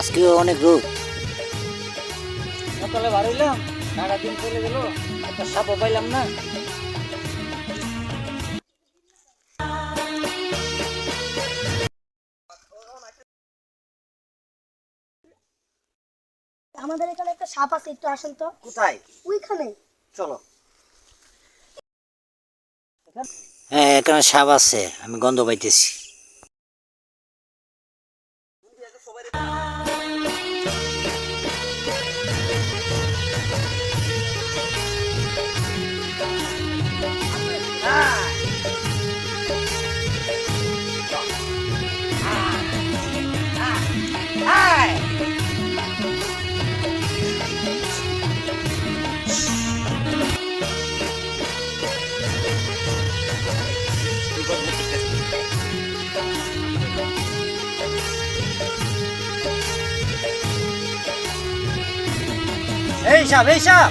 আজকে অনেক রোদ। সকালে বার হইলাম সারা দিন চলে গেল একটা সাপও পাইলাম না। আমাদের এখানে একটা সাপ আছে একটু আসেন তো। কোথায়? ওইখানে। চলো। হ্যাঁ এখানে সাপ আছে আমি গন্ধ পাইতেছি। Look at this. এই সাপ এই সাপ।